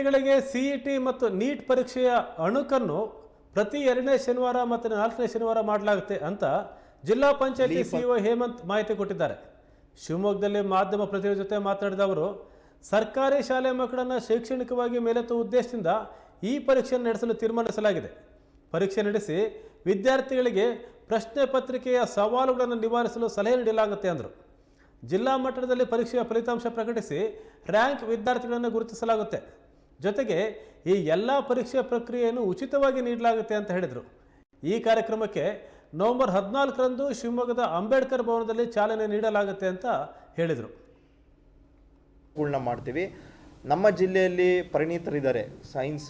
ವಿದ್ಯಾರ್ಥಿಗಳಿಗೆ ಸಿಇಟಿ ಮತ್ತು ನೀಟ್ ಪರೀಕ್ಷೆಯ ಅಣುಕನ್ನು ಪ್ರತಿ ಎರಡನೇ ಶನಿವಾರ ಮತ್ತು ನಾಲ್ಕನೇ ಶನಿವಾರ ಮಾಡಲಾಗುತ್ತೆ ಅಂತ ಜಿಲ್ಲಾ ಪಂಚಾಯತಿ ಸಿಇಒ ಹೇಮಂತ್ ಮಾಹಿತಿ ಕೊಟ್ಟಿದ್ದಾರೆ. ಶಿವಮೊಗ್ಗದಲ್ಲಿ ಮಾಧ್ಯಮ ಪ್ರತಿನಿಧಿ ಜೊತೆ ಮಾತನಾಡಿದ ಅವರು ಸರ್ಕಾರಿ ಶಾಲೆ ಮಕ್ಕಳನ್ನು ಶೈಕ್ಷಣಿಕವಾಗಿ ಮೇಲೆತ್ತುವ ಉದ್ದೇಶದಿಂದ ಈ ಪರೀಕ್ಷೆಯನ್ನು ನಡೆಸಲು ತೀರ್ಮಾನಿಸಲಾಗಿದೆ. ಪರೀಕ್ಷೆ ನಡೆಸಿ ವಿದ್ಯಾರ್ಥಿಗಳಿಗೆ ಪ್ರಶ್ನೆ ಪತ್ರಿಕೆಯ ಸವಾಲುಗಳನ್ನು ನಿವಾರಿಸಲು ಸಲಹೆ ನೀಡಲಾಗುತ್ತೆ ಅಂದರು. ಜಿಲ್ಲಾ ಮಟ್ಟದಲ್ಲಿ ಪರೀಕ್ಷೆಯ ಫಲಿತಾಂಶ ಪ್ರಕಟಿಸಿ ರ್ಯಾಂಕ್ ವಿದ್ಯಾರ್ಥಿಗಳನ್ನು ಗುರುತಿಸಲಾಗುತ್ತೆ. ಜೊತೆಗೆ ಈ ಎಲ್ಲ ಪರೀಕ್ಷೆ ಪ್ರಕ್ರಿಯೆಯನ್ನು ಉಚಿತವಾಗಿ ನೀಡಲಾಗುತ್ತೆ ಅಂತ ಹೇಳಿದರು. ಈ ಕಾರ್ಯಕ್ರಮಕ್ಕೆ ನವೆಂಬರ್ ಹದಿನಾಲ್ಕರಂದು ಶಿವಮೊಗ್ಗದ ಅಂಬೇಡ್ಕರ್ ಭವನದಲ್ಲಿ ಚಾಲನೆ ನೀಡಲಾಗುತ್ತೆ ಅಂತ ಹೇಳಿದರು. ಪೂರ್ಣ ಮಾಡ್ತೀವಿ. ನಮ್ಮ ಜಿಲ್ಲೆಯಲ್ಲಿ ಪರಿಣಿತರಿದ್ದಾರೆ. ಸೈನ್ಸ್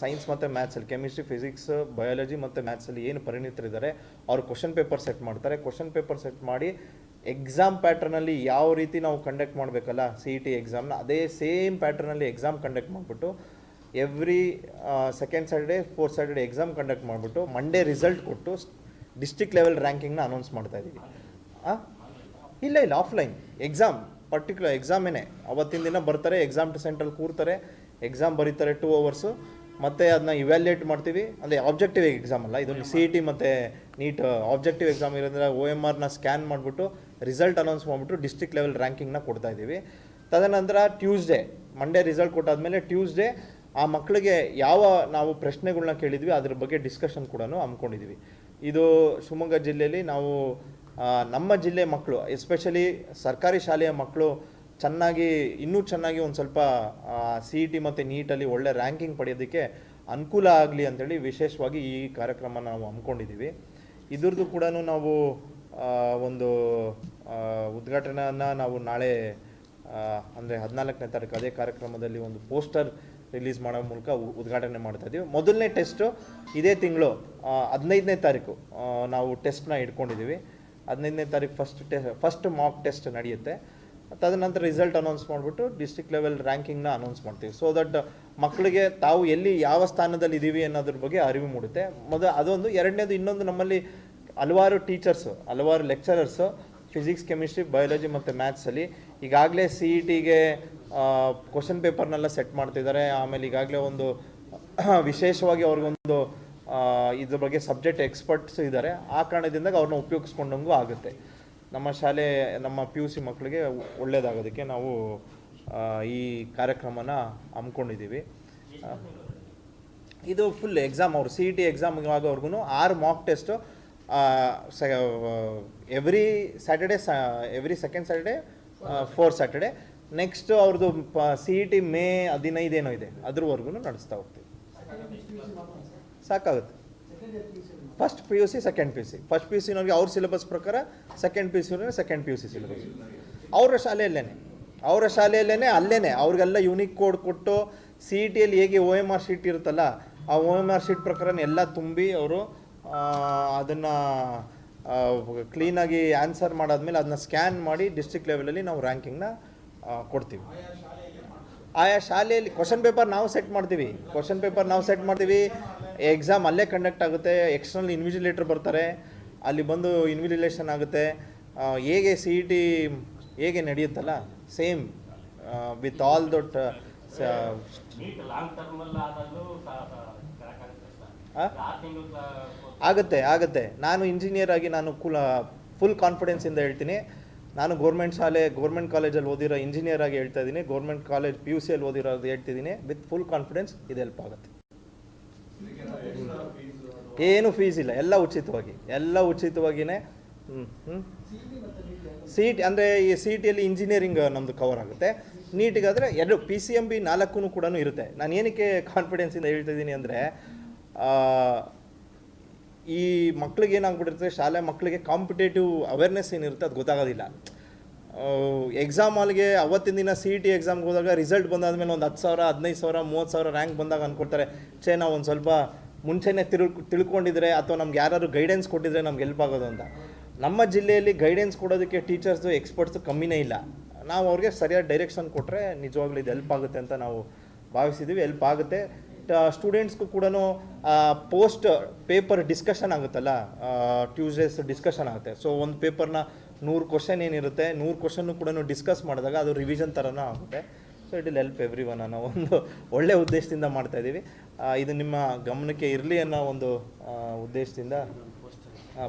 ಸೈನ್ಸ್ ಮತ್ತು ಮ್ಯಾಥ್ಸಲ್ಲಿ ಕೆಮಿಸ್ಟ್ರಿ ಫಿಸಿಕ್ಸ್ ಬಯಾಲಜಿ ಮತ್ತು ಮ್ಯಾಥ್ಸಲ್ಲಿ ಏನು ಪರಿಣಿತರಿದ್ದಾರೆ, ಅವರು ಕ್ವಶನ್ ಪೇಪರ್ ಸೆಟ್ ಮಾಡ್ತಾರೆ. ಕ್ವಶನ್ ಪೇಪರ್ ಸೆಟ್ ಮಾಡಿ ಎಕ್ಸಾಮ್ ಪ್ಯಾಟ್ರನಲ್ಲಿ ಯಾವ ರೀತಿ ನಾವು ಕಂಡಕ್ಟ್ ಮಾಡಬೇಕಲ್ಲ ಸಿ ಇ ಟಿ ಎಕ್ಸಾಮ್ನ ಅದೇ ಸೇಮ್ ಪ್ಯಾಟ್ರನಲ್ಲಿ ಎಕ್ಸಾಮ್ ಕಂಡಕ್ಟ್ ಮಾಡಿಬಿಟ್ಟು every second Saturday fourth Saturday exam conduct ಮಾಡಿಬಿಟ್ಟು ಮಂಡೇ ರಿಸಲ್ಟ್ ಕೊಟ್ಟು ಡಿಸ್ಟ್ರಿಕ್ಟ್ ಲೆವೆಲ್ ರ್ಯಾಂಕಿಂಗ್ನ ಅನೌನ್ಸ್ ಮಾಡ್ತಾ ಇದ್ದೀವಿ ಇಲ್ಲ ಇಲ್ಲ ಆಫ್ಲೈನ್ ಎಕ್ಸಾಮ್ ಪರ್ಟಿಕ್ಯುಲರ್ ಎಕ್ಸಾಮೇನೆ ಅವತ್ತಿನ ದಿನ ಬರ್ತಾರೆ ಎಕ್ಸಾಮ್ ಸೆಂಟ್ರಲ್ಲಿ ಕೂರ್ತಾರೆ ಎಕ್ಸಾಮ್ ಬರೀತಾರೆ ಟೂ ಅವರ್ಸು ಮತ್ತು ಅದನ್ನ ಇವ್ಯಾಲ್ಯೂಯೇಟ್ ಮಾಡ್ತೀವಿ. ಅಂದರೆ ಆಬ್ಜೆಕ್ಟಿವ್ ಎಕ್ಸಾಮ್ ಅಲ್ಲ ಇದೊಂದು ಸಿ ಇ ಟಿ ಮತ್ತು ನೀಟ್ ಆಬ್ಜೆಕ್ಟಿವ್ ಎಕ್ಸಾಮ್ ಇರೋದ್ರಿಂದ ಓ ಎಂ ಆರ್ನ ಸ್ಕ್ಯಾನ್ ಮಾಡಿಬಿಟ್ಟು ರಿಸಲ್ಟ್ ಅನೌನ್ಸ್ ಮಾಡಿಬಿಟ್ಟು ಡಿಸ್ಟ್ರಿಕ್ಟ್ ಲೆವೆಲ್ ರ್ಯಾಂಕಿಂಗ್ನ ಕೊಡ್ತಾ ಇದ್ದೀವಿ. ತದನಂತರ ಟ್ಯೂಸ್ಡೇ ಮಂಡೇ ರಿಸಲ್ಟ್ ಕೊಟ್ಟಾದ್ಮೇಲೆ ಟ್ಯೂಸ್ಡೇ ಆ ಮಕ್ಕಳಿಗೆ ಯಾವ ನಾವು ಪ್ರಶ್ನೆಗಳನ್ನ ಕೇಳಿದ್ವಿ ಅದ್ರ ಬಗ್ಗೆ ಡಿಸ್ಕಷನ್ ಕೂಡ ಹಮ್ಮಿಕೊಂಡಿದ್ವಿ ಇದು ಶಿವಮೊಗ್ಗ ಜಿಲ್ಲೆಯಲ್ಲಿ ನಾವು ನಮ್ಮ ಜಿಲ್ಲೆ ಮಕ್ಕಳು ಎಸ್ಪೆಷಲಿ ಸರ್ಕಾರಿ ಶಾಲೆಯ ಮಕ್ಕಳು ಚೆನ್ನಾಗಿ, ಇನ್ನೂ ಚೆನ್ನಾಗಿ ಒಂದು ಸ್ವಲ್ಪ ಸಿ ಇ ಟಿ ಮತ್ತು ನೀಟಲ್ಲಿ ಒಳ್ಳೆ ರ್ಯಾಂಕಿಂಗ್ ಪಡೆಯೋದಕ್ಕೆ ಅನುಕೂಲ ಆಗಲಿ ಅಂತೇಳಿ ವಿಶೇಷವಾಗಿ ಈ ಕಾರ್ಯಕ್ರಮ ನಾವು ಹಮ್ಮಿಕೊಂಡಿದ್ದೀವಿ. ಇದ್ರದ್ದು ಕೂಡ ನಾವು ಒಂದು ಉದ್ಘಾಟನೆಯನ್ನು ನಾವು ನಾಳೆ ಅಂದರೆ ಹದಿನಾಲ್ಕನೇ ತಾರೀಕು ಅದೇ ಕಾರ್ಯಕ್ರಮದಲ್ಲಿ ಒಂದು ಪೋಸ್ಟರ್ ರಿಲೀಸ್ ಮಾಡೋ ಮೂಲಕ ಉದ್ಘಾಟನೆ ಮಾಡ್ತಾ ಇದ್ದೀವಿ. ಮೊದಲನೇ ಟೆಸ್ಟು ಇದೇ ತಿಂಗಳು ಹದಿನೈದನೇ ತಾರೀಕು ನಾವು ಟೆಸ್ಟ್ನ ಇಟ್ಕೊಂಡಿದ್ದೀವಿ. ಹದಿನೈದನೇ ತಾರೀಕು ಫಸ್ಟ್ ಟೆ ಫಸ್ಟ್ ಮಾಕ್ ಟೆಸ್ಟ್ ನಡೆಯುತ್ತೆ. ತದನಂತರ ರಿಸಲ್ಟ್ ಅನೌನ್ಸ್ ಮಾಡಿಬಿಟ್ಟು ಡಿಸ್ಟ್ರಿಕ್ಟ್ ಲೆವೆಲ್ ರ್ಯಾಂಕಿಂಗ್ನ ಅನೌನ್ಸ್ ಮಾಡ್ತೀವಿ. ಸೊ ದಟ್ ಮಕ್ಕಳಿಗೆ ತಾವು ಎಲ್ಲಿ ಯಾವ ಸ್ಥಾನದಲ್ಲಿ ಇದ್ದೀವಿ ಅನ್ನೋದ್ರ ಬಗ್ಗೆ ಅರಿವು ಮೂಡುತ್ತೆ. ಮೊದಲು ಅದೊಂದು, ಎರಡನೇದು ಇನ್ನೊಂದು ನಮ್ಮಲ್ಲಿ ಹಲವಾರು ಟೀಚರ್ಸು ಹಲವಾರು ಲೆಕ್ಚರರ್ಸು ಫಿಸಿಕ್ಸ್ ಕೆಮಿಸ್ಟ್ರಿ ಬಯಾಲಜಿ ಮತ್ತು ಮ್ಯಾಥ್ಸಲ್ಲಿ ಈಗಾಗಲೇ ಸಿ ಇ ಟಿಗೆ ಕ್ವಶನ್ ಪೇಪರ್ನೆಲ್ಲ ಸೆಟ್ ಮಾಡ್ತಿದ್ದಾರೆ. ಆಮೇಲೆ ಈಗಾಗಲೇ ಒಂದು, ವಿಶೇಷವಾಗಿ ಅವ್ರಿಗೊಂದು ಇದ್ರ ಬಗ್ಗೆ ಸಬ್ಜೆಕ್ಟ್ ಎಕ್ಸ್ಪರ್ಟ್ಸ್ ಇದ್ದಾರೆ. ಆ ಕಾರಣದಿಂದ ಅವ್ರನ್ನ ಉಪಯೋಗಿಸ್ಕೊಂಡಂಗೂ ಆಗುತ್ತೆ. ನಮ್ಮ ಶಾಲೆ, ನಮ್ಮ ಪಿ ಯು ಸಿ ಮಕ್ಕಳಿಗೆ ಒಳ್ಳೆಯದಾಗೋದಕ್ಕೆ ನಾವು ಈ ಕಾರ್ಯಕ್ರಮನ ಹಮ್ಮಿಕೊಂಡಿದ್ದೀವಿ. ಇದು ಫುಲ್ ಎಕ್ಸಾಮ್ ಅವರು ಸಿ ಇ ಟಿ ಎಕ್ಸಾಮ್ ಆಗೋವರೆಗೂ ಆರು mock test every Saturday every second Saturday four Saturday next ಅವ್ರದ್ದು ಸಿ ಇ ಟಿ ಮೇ ಹದಿನೈದೇನೋ ಇದೆ. ಅದ್ರವರೆಗೂ ನಡೆಸ್ತಾ ಹೋಗ್ತೀವಿ. ಸಾಕಾಗುತ್ತೆ. First P U C second P U C first P U ಸಿನವ್ರಿಗೆ ಅವ್ರ ಸಿಲೆಬಸ್ ಪ್ರಕಾರ second P U C second P U C syllabus ಅವರ ಶಾಲೆಯಲ್ಲೇ ಅವರ ಶಾಲೆಯಲ್ಲೇ ಅಲ್ಲೇ ಅವ್ರಿಗೆಲ್ಲ ಯೂನಿಕ್ ಕೋಡ್ ಕೊಟ್ಟು ಸಿ ಇ ಟಿಯಲ್ಲಿ ಹೇಗೆ ಓ ಎಂ ಆರ್ ಶೀಟ್ ಇರುತ್ತಲ್ಲ, ಆ ಓ ಎಂ ಆರ್ ಶೀಟ್ ಪ್ರಕಾರ ಎಲ್ಲ ತುಂಬಿ ಅವರು ಅದನ್ನು ಕ್ಲೀನಾಗಿ ಆನ್ಸರ್ ಮಾಡಾದ್ಮೇಲೆ ಅದನ್ನ ಸ್ಕ್ಯಾನ್ ಮಾಡಿ ಡಿಸ್ಟ್ರಿಕ್ಟ್ ಲೆವೆಲಲ್ಲಿ ನಾವು ರ್ಯಾಂಕಿಂಗ್ನ ಕೊಡ್ತೀವಿ. ಆಯಾ ಶಾಲೆಯಲ್ಲಿ ಕ್ವಶನ್ ಪೇಪರ್ ನಾವು ಸೆಟ್ ಮಾಡ್ತೀವಿ. ಕ್ವಶನ್ ಪೇಪರ್ ನಾವು ಸೆಟ್ ಮಾಡ್ತೀವಿ. ಎಕ್ಸಾಮ್ ಅಲ್ಲೇ ಕಂಡಕ್ಟ್ ಆಗುತ್ತೆ ಎಕ್ಸ್ಟರ್ನಲ್ ಇನ್ವಿಜಿಲೇಟರ್ ಬರ್ತಾರೆ ಅಲ್ಲಿ ಬಂದು ಇನ್ವಿಜಿಲೇಷನ್ ಆಗುತ್ತೆ. ಹೇಗೆ ಸಿ ಇ ಟಿ ಹೇಗೆ ನಡೆಯುತ್ತಲ್ಲ? ಸೇಮ್ ವಿತ್ ಆಲ್ ಆ? ಆಗುತ್ತೆ ಆಗುತ್ತೆ. ನಾನು ಇಂಜಿನಿಯರ್ ಆಗಿ ನಾನು ಕುಲ ಫುಲ್ ಕಾನ್ಫಿಡೆನ್ಸಿಂದ ಹೇಳ್ತೀನಿ. ನಾನು ಗೌರ್ಮೆಂಟ್ ಶಾಲೆ ಗೌರ್ಮೆಂಟ್ ಕಾಲೇಜಲ್ಲಿ ಓದಿರೋ ಇಂಜಿನಿಯರ್ ಆಗಿ ಹೇಳ್ತಾ ಇದ್ದೀನಿ. ಗೌರ್ಮೆಂಟ್ ಕಾಲೇಜ್ ಪಿ ಯು ಸಿಯಲ್ಲಿ ಓದಿರೋದು ಹೇಳ್ತಿದ್ದೀನಿ. ವಿತ್ ಫುಲ್ ಕಾನ್ಫಿಡೆನ್ಸ್ ಇದು ಹೆಲ್ಪ್ ಆಗುತ್ತೆ. ಏನು ಫೀಸ್ ಇಲ್ಲ, ಎಲ್ಲ ಉಚಿತವಾಗಿ, ಎಲ್ಲ ಉಚಿತವಾಗಿಯೇ ಹ್ಞೂ ಹ್ಞೂ ಅಂದರೆ ಈ ಸಿ ಟಿಯಲ್ಲಿ ಇಂಜಿನಿಯರಿಂಗ್ ನಮ್ಮದು ಕವರ್ ಆಗುತ್ತೆ. ನೀಟಿಗಾದರೆ ಎರಡು ಪಿ ಸಿ ಎಂ ಬಿ ನಾಲ್ಕು ಕೂಡ ಇರುತ್ತೆ. ನಾನು ಏನಕ್ಕೆ ಕಾನ್ಫಿಡೆನ್ಸಿಂದ ಹೇಳ್ತಾ ಇದ್ದೀನಿ ಅಂದರೆ ಈ ಮಕ್ಳಿಗೆ ಏನಾಗ್ಬಿಟ್ಟಿರುತ್ತೆ, ಶಾಲೆ ಮಕ್ಕಳಿಗೆ ಕಾಂಪಿಟೇಟಿವ್ ಅವೇರ್ನೆಸ್ ಏನಿರುತ್ತೆ, ಅದು ಗೊತ್ತಾಗೋದಿಲ್ಲ. ಎಕ್ಸಾಮ್ ಹಾಲ್ಗೆ ಅವತ್ತಿನ ದಿನ ಸಿ ಇ ಟಿ ಎಕ್ಸಾಮ್ಗೆ ಹೋದಾಗ ರಿಸಲ್ಟ್ ಬಂದಾದ್ಮೇಲೆ ಒಂದು ಹತ್ತು ಸಾವಿರ, ಹದಿನೈದು ಸಾವಿರ, ಮೂವತ್ತು ಸಾವಿರ ರ್ಯಾಂಕ್ ಬಂದಾಗ ಅಂದ್ಕೊಳ್ತಾರೆ ಛೇ, ನಾವು ಒಂದು ಸ್ವಲ್ಪ ಮುಂಚೆನೇ ತಿಳ್, ತಿಳ್ಕೊಂಡಿದ್ರೆ ಅಥವಾ ನಮ್ಗೆ ಯಾರಾದ್ರು ಗೈಡೆನ್ಸ್ ಕೊಟ್ಟಿದ್ರೆ ನಮ್ಗೆ ಹೆಲ್ಪ್ ಆಗೋದು ಅಂತ. ನಮ್ಮ ಜಿಲ್ಲೆಯಲ್ಲಿ ಗೈಡೆನ್ಸ್ ಕೊಡೋದಕ್ಕೆ ಟೀಚರ್ಸು ಎಕ್ಸ್ಪರ್ಟ್ಸು ಕಮ್ಮಿನೇ ಇಲ್ಲ. ನಾವು ಅವ್ರಿಗೆ ಸರಿಯಾದ ಡೈರೆಕ್ಷನ್ ಕೊಟ್ಟರೆ ನಿಜವಾಗ್ಲೂ ಇದು ಹೆಲ್ಪ್ ಆಗುತ್ತೆ ಅಂತ ನಾವು ಭಾವಿಸಿದ್ದೀವಿ ಹೆಲ್ಪ್ ಆಗುತ್ತೆ. ಸ್ಟೂಡೆಂಟ್ಸ್ಗೂ ಕೂಡ ಪೋಸ್ಟ್ ಪೇಪರ್ ಡಿಸ್ಕಷನ್ ಆಗುತ್ತಲ್ಲ ಟ್ಯೂಸ್ಡೇಸ್ ಡಿಸ್ಕಷನ್ ಆಗುತ್ತೆ. ಸೊ ಒಂದು ಪೇಪರ್ನ ನೂರು ಕ್ವಶನ್ ಏನಿರುತ್ತೆ, ನೂರು ಕ್ವಶನ್ನು ಕೂಡ ಡಿಸ್ಕಸ್ ಮಾಡಿದಾಗ ಅದು ರಿವಿಷನ್ ಥರನೂ ಆಗುತ್ತೆ. So it will help everyone ಅನ್ನೋ ಒಂದು ಒಳ್ಳೆ ಉದ್ದೇಶದಿಂದ ಮಾಡ್ತಾ ಇದ್ದೀವಿ ಇದು ನಿಮ್ಮ ಗಮನಕ್ಕೆ ಇರಲಿ ಅನ್ನೋ ಒಂದು ಉದ್ದೇಶದಿಂದ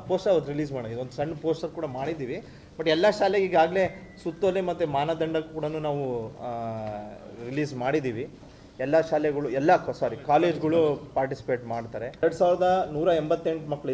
ಪೋಸ್ಟರ್ ಅವತ್ತು ರಿಲೀಸ್ ಮಾಡಿದ್ವಿ ಒಂದು ಸಣ್ಣ ಪೋಸ್ಟರ್ ಕೂಡ ಮಾಡಿದ್ದೀವಿ. ಬಟ್ ಎಲ್ಲ ಶಾಲೆಗೆ ಈಗಾಗಲೇ ಸುತ್ತೋಲೆ ಮತ್ತು ಮಾನದಂಡ ಕೂಡ ನಾವು ರಿಲೀಸ್ ಮಾಡಿದ್ದೀವಿ. ಎಲ್ಲ ಶಾಲೆಗಳು, ಎಲ್ಲ ಸಾರಿ ಕಾಲೇಜ್ಗಳು ಪಾರ್ಟಿಸಿಪೇಟ್ ಮಾಡ್ತಾರೆ. ಎರಡು ಸಾವಿರದ ನೂರ ಎಂಬತ್ತೆಂಟು ಮಕ್ಕಳು